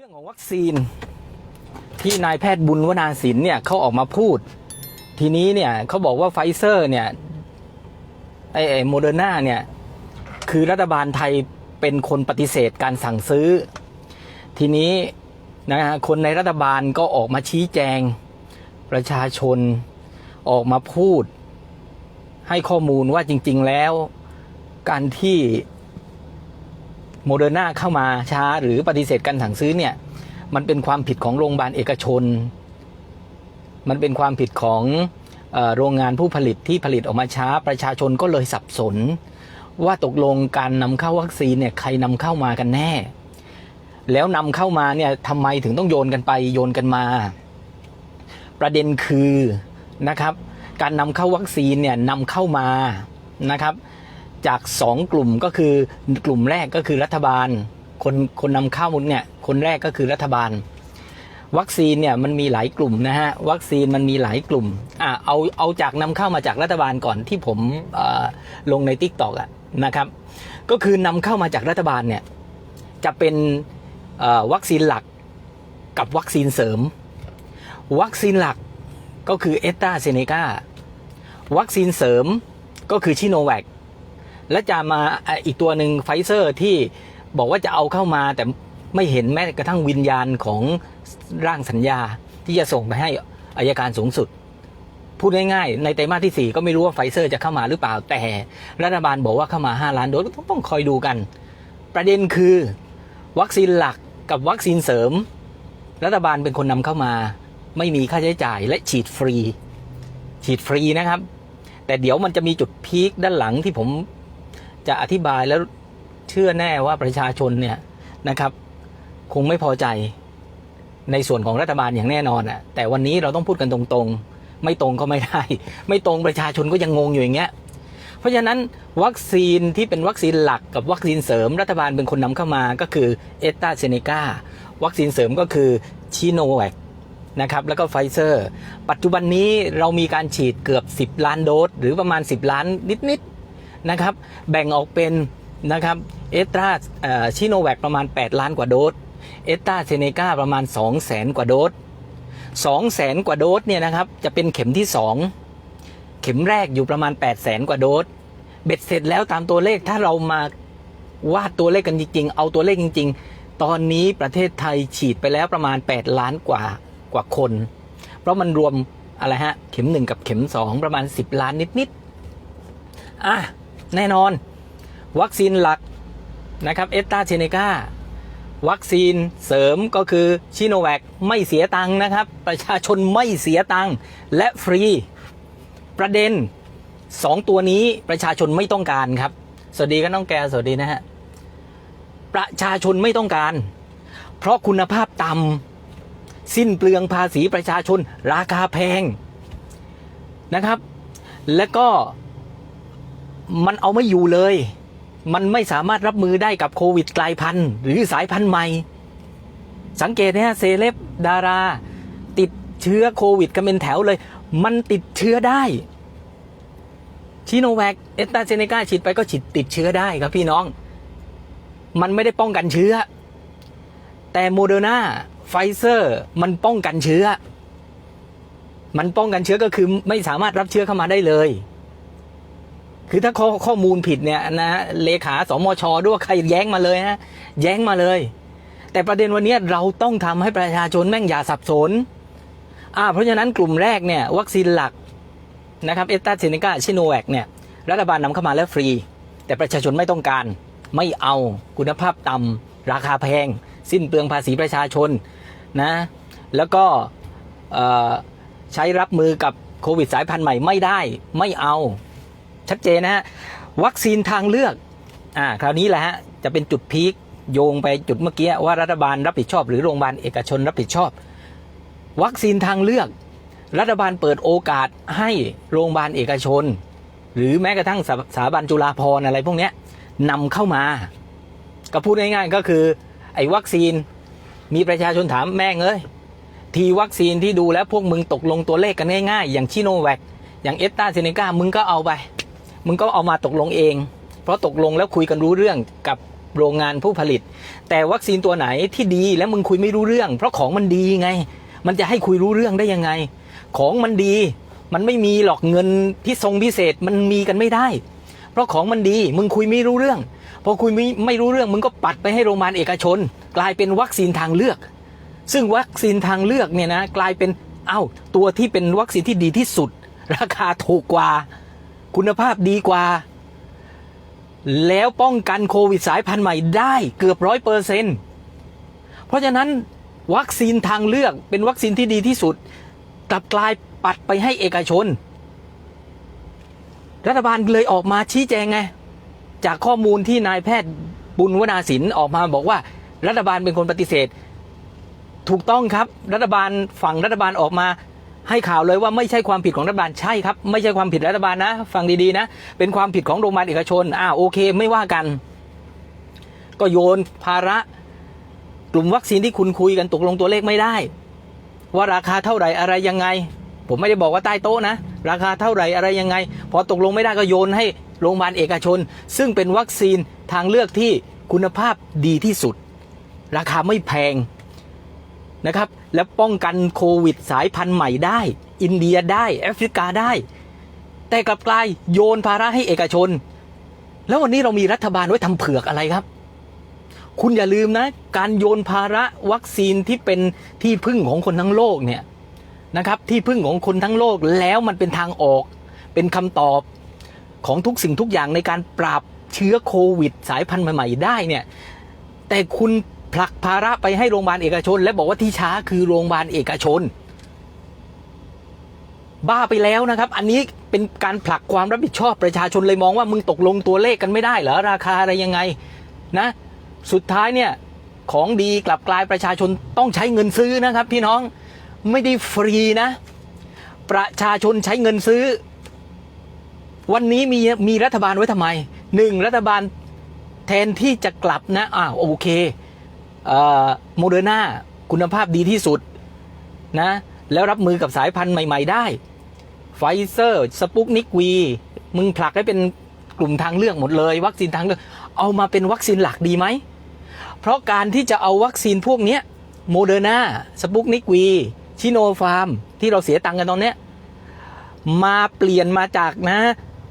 เรื่องของวัคซีนที่นายแพทย์บุญวนาสินเนี่ยเขาออกมาพูด ทีนี้เนี่ยเขาบอกว่าไฟเซอร์เนี่ยไอไอโมเดอร์นาเนี่ยคือรัฐบาลไทยเป็นคนปฏิเสธการสั่งซื้อ ทีนี้นะฮะคนในรัฐบาลก็ออกมาชี้แจงประชาชนออกมาพูด ให้ข้อมูลว่าจริง ๆ แล้ว การที่ โมเดอร์นาเข้ามาช้าหรือปฏิเสธการสั่งซื้อเนี่ยมันเป็นความผิดของโรงพยาบาลเอกชน มันเป็นความผิดของโรงงานผู้ผลิตที่ผลิตออกมาช้า ประชาชนก็เลยสับสน ว่าตกลงการนำเข้าวัคซีนเนี่ยใครนำเข้ามากันแน่ แล้วนำเข้ามาเนี่ยทำไมถึงต้องโยนกันไปโยนกันมา ประเด็นคือนะครับ การนำเข้าวัคซีนเนี่ยนำเข้ามานะครับ จากสองกลุ่มก็คือกลุ่มแรกก็คือรัฐบาล คนคนนำเข้าเนี่ยคนแรกก็คือรัฐบาล วัคซีนเนี่ยมันมีหลายกลุ่มนะฮะวัคซีนมันมีหลายกลุ่มอะเอาเอาจากนำเข้ามาจากรัฐบาลก่อนที่ผมลงใน t ิ k t o k อะนะครับ ก็คือนำเข้ามาจากรัฐบาลเนี่ยจะเป็นวัคซีนหลักกับวัคซีนเสริม วัคซีนหลักก็คือเอสตราเซเนกาวัคซีนเสริมก็คือชิโนแวค และจะมาอีกตัวหนึ่งไฟเซอร์ที่บอกว่าจะเอาเข้ามาแต่ไม่เห็นแม้กระทั่งวิญญาณของร่างสัญญาที่จะส่งไปให้อายการสูงสุด พูดง่ายๆ ในไตรมาสที่ 4 ก็ไม่รู้ว่าไฟเซอร์จะเข้ามาหรือเปล่าแต่ รัฐบาลบอกว่าเข้ามา 5 ล้านโดสต้องต้องคอยดูกัน ประเด็นคือ วัคซีนหลักกับวัคซีนเสริม รัฐบาลเป็นคนนำเข้ามา ไม่มีค่าใช้จ่ายและฉีดฟรี ฉีดฟรีนะครับ แต่เดี๋ยวมันจะมีจุดพีคด้านหลังที่ผม จะอธิบายแล้วเชื่อแน่ว่าประชาชนเนี่ยนะครับ คงไม่พอใจในส่วนของรัฐบาลอย่างแน่นอนอะ แต่วันนี้เราต้องพูดกันตรงๆ ไม่ตรงก็ไม่ได้ ไม่ตรงประชาชนก็ยังงงอยู่อย่างเงี้ย เพราะฉะนั้นวัคซีนที่เป็นวัคซีนหลักกับวัคซีนเสริมรัฐบาลเป็นคนนำเข้ามาก็คือเอสตาเซเนกาวัคซีนเสริมก็คือชิโนแวคนะครับแล้วก็ไฟเซอร์ ปัจจุบันนี้เรามีการฉีดเกือบ 10 ล้านโดสหรือประมาณ 10 ล้านนิดๆ นะครับ แบ่งออกเป็นนะครับเอสตราชิโนแวคประมาณ 8 ล้านกว่าโดสเอสตราเซเนกาประมาณ 2 0 0แสนกว่าโดส2 0 0แสนกว่าโดสเนี่ยนะครับจะเป็นเข็มที่ 2 เข็มแรกอยู่ประมาณ 8 0 0แสนกว่าโดสเบ็ดเสร็จแล้วตามตัวเลขถ้าเรามาวาดตัวเลขกันจริง ๆ เอาตัวเลขจริง ๆ ตอนนี้ประเทศไทยฉีดไปแล้วประมาณ 8 ล้านกว่ากว่าคน เพราะมันรวมอะไรฮะ เข็มหนึ่งกับเข็มสองประมาณ 10 ล้านนิด ๆ อะ แน่นอน วัคซีนหลักนะครับเอสตาเชเนกาวัคซีนเสริมก็คือชิโนแวคไม่เสียตังค์นะครับ ประชาชนไม่เสียตังค์และฟรี ประเด็นสองตัวนี้ประชาชนไม่ต้องการครับ สวัสดีก็น้องแกสวัสดีนะฮะ ประชาชนไม่ต้องการ เพราะคุณภาพต่ำสิ้นเปลืองภาษีประชาชนราคาแพงนะครับ และก็ มันเอาไม่อยู่เลย มันไม่สามารถรับมือได้กับโควิดกลายพันธุ์หรือสายพันธุ์ใหม่ สังเกตนะฮะเซเลบดารา ติดเชื้อโควิดกันเป็นแถวเลย มันติดเชื้อได้ชิโนแวคเอสตาเซเนกาฉีดไปก็ฉีดติดเชื้อได้ครับพี่น้อง มันไม่ได้ป้องกันเชื้อ แต่โมเดอร์นาไฟเซอร์มันป้องกันเชื้อ มันป้องกันเชื้อก็คือไม่สามารถรับเชื้อเข้ามาได้เลย คือถ้าข้อข้อมูลผิดเนี่ยนะเลขาสมชด้วยใครแย้งมาเลยฮะแย้งมาเลย แต่ประเด็นวันนี้เราต้องทำให้ประชาชนแม่งอย่าสับสนอ่าเพราะฉะนั้นกลุ่มแรกเนี่ยวัคซีนหลักนะครับเอสตาเซเนกาชิโนแวคเนี่ยรัฐบาลนำเข้ามาแล้วฟรี แต่ประชาชนไม่ต้องการ ไม่เอาคุณภาพต่ำราคาแพง สิ้นเปลืองภาษีประชาชนนะแล้วก็ใช้รับมือกับโควิดสายพันธุ์ใหม่ไม่ได้ไม่เอา ชัดเจนนะฮะวัคซีนทางเลือกอ่าคราวนี้แหละฮะจะเป็นจุดพีคโยงไปจุดเมื่อกี้ว่ารัฐบาลรับผิดชอบ หรือโรงพยาบาลเอกชนรับผิดชอบ วัคซีนทางเลือก รัฐบาลเปิดโอกาสให้โรงพยาบาลเอกชน หรือแม้กระทั่งสถาบันจุฬาภรณ์อะไรพวกนี้นำเข้ามา ก็พูดง่ายๆก็คือไอ้วัคซีนมีประชาชนถามแม่งเอ้ยทีวัคซีนที่ดูแล้วพวกมึงตกลงตัวเลขกันง่ายๆ อย่างชิโนแวคอย่างเอสตาเซเนกามึงก็เอาไป มึงก็เอามาตกลงเอง เพราะตกลงแล้วคุยกันรู้เรื่องกับโรงงานผู้ผลิต แต่วัคซีนตัวไหนที่ดีแล้วมึงคุยไม่รู้เรื่อง เพราะของมันดีไง มันจะให้คุยรู้เรื่องได้ยังไง ของมันดี มันไม่มีหรอกเงินที่ทรงพิเศษมันมีกันไม่ได้ เพราะของมันดีมึงคุยไม่รู้เรื่องพอคุยไม่ไม่รู้เรื่องมึงก็ปัดไปให้โรงพยาบาลเอกชน กลายเป็นวัคซีนทางเลือก ซึ่งวัคซีนทางเลือกเนี่ยนะกลายเป็นเอ้าตัวที่เป็นวัคซีนที่ดีที่สุด ราคาถูกกว่า คุณภาพดีกว่า แล้วป้องกันโควิดสายพันธุ์ใหม่ได้เกือบร้อยเปอร์เซนต์เพราะฉะนั้นวัคซีนทางเลือกเป็นวัคซีนที่ดีที่สุดกลับกลายปัดไปให้เอกชน รัฐบาลเลยออกมาชี้แจงไง จากข้อมูลที่นายแพทย์บุญวนาสินออกมาบอกว่า รัฐบาลเป็นคนปฏิเสธ ถูกต้องครับ รัฐบาลฝั่งรัฐบาลออกมา ให้ข่าวเลยว่าไม่ใช่ความผิดของรัฐบาลใช่ครับ ไม่ใช่ความผิดรัฐบาลนะ ฟังดีๆนะ เป็นความผิดของโรงพยาบาลเอกชนอ่าโอเค ไม่ว่ากัน ก็โยนภาระกลุ่มวัคซีนที่คุณคุยกันตกลงตัวเลขไม่ได้ ว่าราคาเท่าไหร่อะไรยังไง ผมไม่ได้บอกว่าใต้โต๊ะนะ ราคาเท่าไหร่อะไรยังไง พอตกลงไม่ได้ก็โยนให้โรงพยาบาลเอกชน ซึ่งเป็นวัคซีนทางเลือกที่คุณภาพดีที่สุด ราคาไม่แพงนะครับ และป้องกันโควิดสายพันธุ์ใหม่ได้ อินเดียได้ แอฟริกาได้ แต่กลับกลายโยนภาระให้เอกชน แล้ววันนี้เรามีรัฐบาลไว้ทำเผือกอะไรครับ คุณอย่าลืมนะ การโยนภาระวัคซีนที่เป็นที่พึ่งของคนทั้งโลกเนี่ยนะครับที่พึ่งของคนทั้งโลกแล้วมันเป็นทางออก เป็นคำตอบของทุกสิ่งทุกอย่างในการปราบเชื้อโควิด สายพันธุ์ใหม่ ๆ ได้เนี่ยแต่คุณ ผลักภาระไปให้โรงพยาบาลเอกชน และบอกว่าที่ช้าคือโรงพยาบาลเอกชน บ้าไปแล้วนะครับ อันนี้เป็นการผลักความรับผิดชอบประชาชนเลยมองว่ามึงตกลงตัวเลขกันไม่ได้เหรอราคาอะไรยังไงนะ สุดท้ายเนี่ยของดีกลับกลายประชาชนต้องใช้เงินซื้อนะครับ พี่น้องไม่ได้ฟรีนะ ประชาชนใช้เงินซื้อ วันนี้มีมีรัฐบาลไว้ทำไมหนึ่งรัฐบาลแทนที่จะกลับนะอ้าวโอเค โมเดอร์นาคุณภาพดีที่สุดนะแล้วรับมือกับสายพันธุ์ใหม่ ๆ ได้ไฟเซอร์สปุกนิกวีมึงผลักให้เป็นกลุ่มทางเลือกหมดเลย วัคซีนทางเลือก เอามาเป็นวัคซีนหลักดีไหม เพราะการที่จะเอาวัคซีนพวกนี้โมเดอร์นาสปุกนิกวีชิโนฟาร์ม ที่เราเสียตังค์กันตอนเนี้ยมาเปลี่ยนมาจากนะ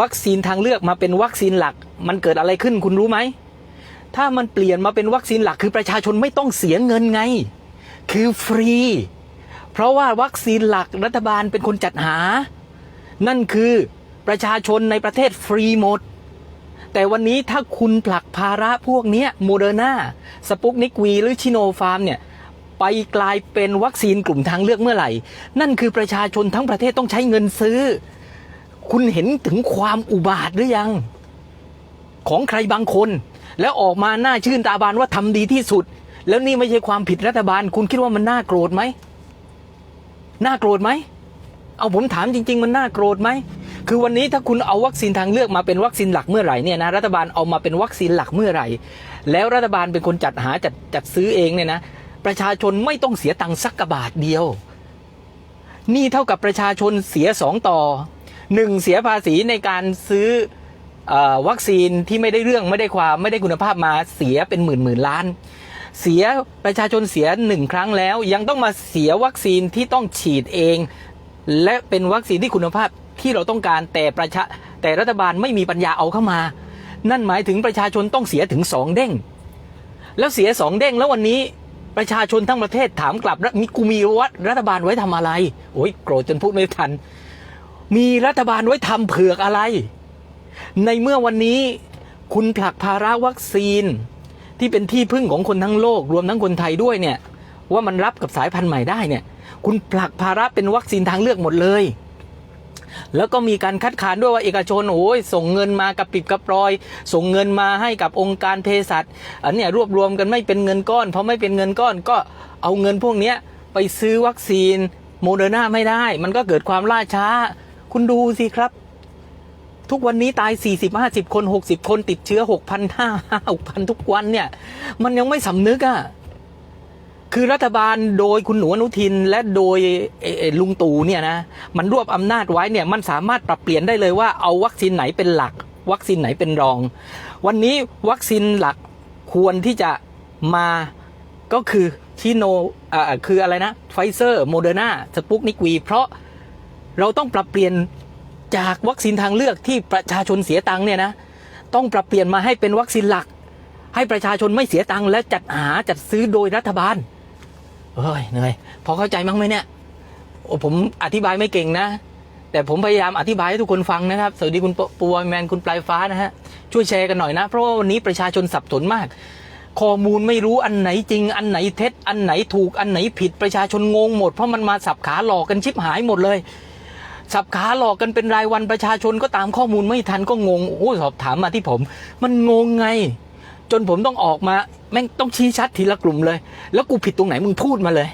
วัคซีนทางเลือกมาเป็นวัคซีนหลัก มันเกิดอะไรขึ้นคุณรู้ไหม ถ้ามันเปลี่ยนมาเป็นวัคซีนหลักคือประชาชนไม่ต้องเสียเงินไง คือฟรี เพราะว่าวัคซีนหลักรัฐบาลเป็นคนจัดหา นั่นคือประชาชนในประเทศฟรีหมด แต่วันนี้ถ้าคุณผลักภาระพวกนี้โมเดอร์นาสปุกนิกวีหรือชิโนฟาร์มเนี่ยไปกลายเป็นวัคซีนกลุ่มทางเลือกเมื่อไหร่ นั่นคือประชาชนทั้งประเทศต้องใช้เงินซื้อ คุณเห็นถึงความอุบาทหรือยัง ของใครบางคน แล้วออกมาหน้าชื่นตาบานว่าทำดีที่สุด แล้วนี่ไม่ใช่ความผิดรัฐบาล คุณคิดว่ามันน่าโกรธไหมน่าโกรธไหมเอาผมถามจริง ๆ มันน่าโกรธไหมคือวันนี้ถ้าคุณเอาวัคซีนทางเลือกมาเป็นวัคซีนหลักเมื่อไหร่เนี่ยนะรัฐบาลเอามาเป็นวัคซีนหลักเมื่อไหร่ แล้วรัฐบาลเป็นคนจัดหาจัดจัดซื้อเองเนี่ยนะประชาชนไม่ต้องเสียตังค์สักกบาทเดียว นี่เท่ากับประชาชนเสียสองต่อหนึ่งเสียภาษีในการซื้อ วัคซีนที่ไม่ได้เรื่องไม่ได้ความไม่ได้คุณภาพมาเสียเป็นหมื่นหมื่นล้าน เสียประชาชนเสียหนึ่งครั้งแล้ว ยังต้องมาเสียวัคซีนที่ต้องฉีดเอง และเป็นวัคซีนที่คุณภาพที่เราต้องการแต่ประชาแต่รัฐบาลไม่มีปัญญาเอาเข้ามา นั่นหมายถึงประชาชนต้องเสียถึงสองเด้ง แล้วเสียสองเด้งแล้ววันนี้ประชาชนทั้งประเทศถามกลับมีกูมีวัดรัฐบาลไว้ทำอะไร โอ้ยโกรธจนพูดไม่ทัน มีรัฐบาลไว้ทำเผือกอะไร ในเมื่อวันนี้คุณผลักภาระวัคซีน ที่เป็นที่พึ่งของคนทั้งโลก รวมทั้งคนไทยด้วยเนี่ย ว่ามันรับกับสายพันธุ์ใหม่ได้เนี่ย คุณผลักภาระเป็นวัคซีนทางเลือกหมดเลย แล้วก็มีการคัดค้านด้วยว่าเอกชนโอ้ยส่งเงินมากับปิดกระปรอย ส่งเงินมาให้กับองค์การเภสัชอันเนี้ยรวบรวมกันไม่เป็นเงินก้อน เพราะไม่เป็นเงินก้อนก็เอาเงินพวกเนี้ยไปซื้อวัคซีนโมเดอร์นาไม่ได้ มันก็เกิดความล่าช้า คุณดูสิครับ ทุกวันนี้ตาย 40 50 คน 60 คนติดเชื้อ 6,000 5 6,000 ทุกวันเนี่ย มันยังไม่สำนึกอะ่ะ คือรัฐบาลโดยคุณหนูอนุทินและโดยลุงตู่เนี่ยนะ มันรวบอำนาจไว้เนี่ย มันสามารถปรับเปลี่ยนได้เลยว่าเอาวัคซีนไหนเป็นหลัก วัคซีนไหนเป็นรอง วันนี้วัคซีนหลักควรที่จะมาก็คือชิโนอ่าคืออะไรนะไฟเซอร์โมเดอร์นาสปุกนิกวีเพราะเราต้องปรับเปลี่ยน จากวัคซีนทางเลือกที่ประชาชนเสียตังค์เนี่ยนะต้องปรับเปลี่ยนมาให้เป็นวัคซีนหลัก ให้ประชาชนไม่เสียตังค์และจัดหาจัดซื้อโดยรัฐบาลเอ้ยเหนื่อยพอเข้าใจมั้งไหมเนี่ยโอ้ผมอธิบายไม่เก่งนะ แต่ผมพยายามอธิบายให้ทุกคนฟังนะครับ สวัสดีคุณปปัวแมนคุณปลายฟ้านะฮะช่วยแชร์กันหน่อยนะ เพราะว่าวันนี้ประชาชนสับสนมาก ข้อมูลไม่รู้อันไหนจริง อันไหนเท็จ อันไหนถูกอันไหนผิดประชาชนงงหมดเพราะมันมาสับขาหลอกกันชิบหายหมดเลย สับขาหลอกกันเป็นรายวันประชาชนก็ตามข้อมูลไม่ทันก็งงโอ้สอบถามมาที่ผม มันงงไง จนผมต้องออกมา แม่งต้องชี้ชัดทีละกลุ่มเลย แล้วกูผิดตรงไหนมึงพูดมาเลย